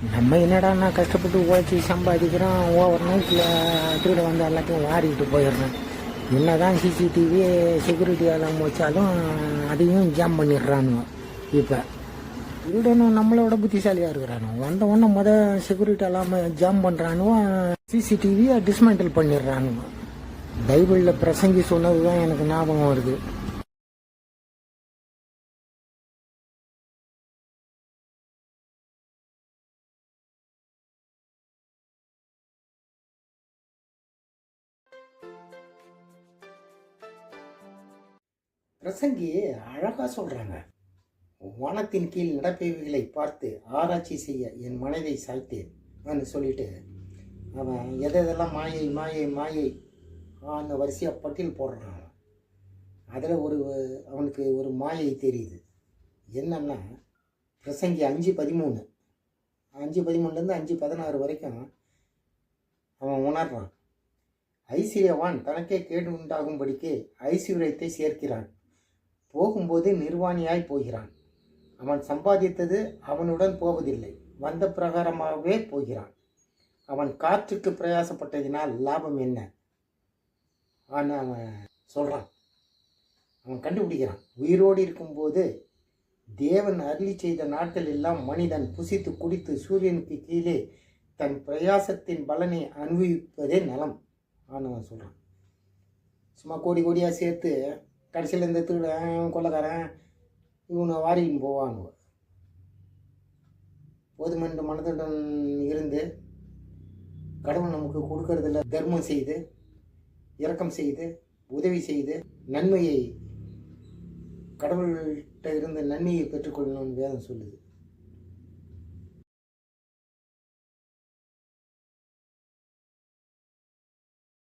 நம்ம என்னடான்னா கஷ்டப்பட்டு உழைச்சி சம்பாதிக்கிறோம் ஓவர் நைட்டில் திருட வந்து எல்லாத்தையும் வாரிட்டு போயிடுறேன். என்னதான் சிசிடிவி செக்யூரிட்டி எல்லாம் வச்சாலும் அதையும் ஜாம் பண்ணிடுறானுங்க. இப்போ திருடனும் நம்மளோட புத்திசாலியாக இருக்கிறானுங்க. வந்த உடனே முத செக்யூரிட்டி எல்லாம் ஜாம் பண்ணுறானுவோ சிசிடிவியை டிஸ்மேண்டில் பண்ணிடுறானுங்க. பைபிளில் பிரசங்கி சொன்னது தான் எனக்கு ஞாபகம் வருது. பிரசங்கி அழகா சொல்றாங்க. வானத்தின் கீழ் நடப்பவைகளை பார்த்து ஆராய்ச்சி செய்ய என் மனதை சாய்த்தேன் சொல்லிட்டு அவன் எதை எதெல்லாம் மாயை மாயை மாயை அந்த வரிசையாக பட்டியல் போடுறான். அதில் ஒரு அவனுக்கு ஒரு மாயை தெரியுது. என்னன்னா பிரசங்கி அஞ்சு பதிமூணு. அஞ்சு பதிமூணுலேருந்து அஞ்சு பதினாறு வரைக்கும் அவன் உணர்றான். ஐஸ்வர்யவான் தனக்கே கேடு உண்டாகும்படிக்கு ஐஸ்வர்யத்தை சேர்க்கிறான். போகும்போது நிர்வாணியாய் போகிறான். அவன் சம்பாதித்தது அவனுடன் போவதில்லை வந்த பிரகாரமாகவே போகிறான். அவன் காற்றுக்கு பிரயாசப்பட்டதினால் லாபம் என்ன? ஆனால் அவன் சொல்கிறான் அவன் கண்டுபிடிக்கிறான். உயிரோடு இருக்கும்போது தேவன் அருளி செய்த நாட்கள் எல்லாம் மனிதன் புசித்து குடித்து சூரியனுக்கு கீழே தன் பிரயாசத்தின் பலனை அனுபவிப்பதே நலம் ஆனவன் சொல்கிறான் சும்மா கோடி கோடியாக சேர்த்து கடைசியில் இந்த திருடன் கொள்ளக்காரன் இவனை வாரின்னு போவானுவ போதுமென்று மனதுடன் இருந்து கடவுள் நமக்கு கொடுக்கறதில்ல தர்மம் செய்து இரக்கம் செய்து உதவி செய்து நன்மையை கடவுள்கிட்ட இருந்து நன்மையை பெற்றுக்கொள்ளணும்னு வேதம் சொல்லுது.